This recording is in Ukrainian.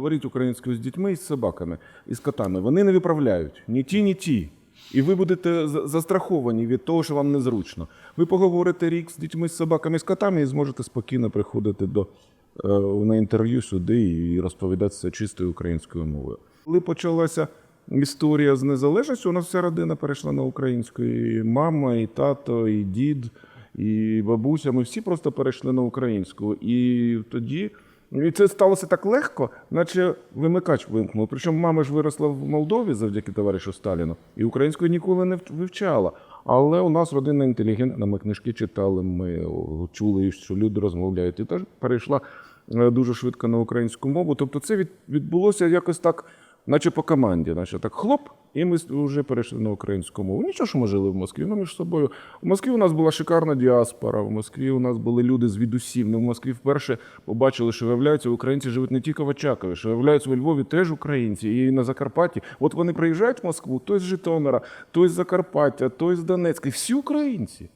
говоріть українською з дітьми і з собаками, і з котами. Вони не виправляють ні ті, ні ті. І ви будете за- застраховані від того, що вам незручно. Ви поговорите рік з дітьми, з собаками, з котами і зможете спокійно приходити до, е, на інтерв'ю сюди і розповідати це чистою українською мовою. Коли почалася історія з незалежністю, у нас вся родина перейшла на українську. І мама, і тато, і дід, і бабуся. Ми всі просто перейшли на українську. І тоді. І це сталося так легко, наче вимикач вимкнув. Причому мама ж виросла в Молдові завдяки товаришу Сталіну, і українською ніколи не вч- вивчала. Але у нас родина інтелігентна, ми книжки читали, ми чули, що люди розмовляють. І теж перейшла е, дуже швидко на українську мову. Тобто це відбулося якось так, наче по команді, наче так хлоп, і ми вже перейшли на українську мову. Нічого, що ми жили в Москві, ну між собою. У Москві у нас була шикарна діаспора, в Москві у нас були люди звідусів. Ми в Москві вперше побачили, що виявляється, українці живуть не тільки в Очакові, що виявляється, у Львові теж українці, і на Закарпатті. От вони приїжджають в Москву, той з Житомира, той з Закарпаття, той з Донецька, і всі українці.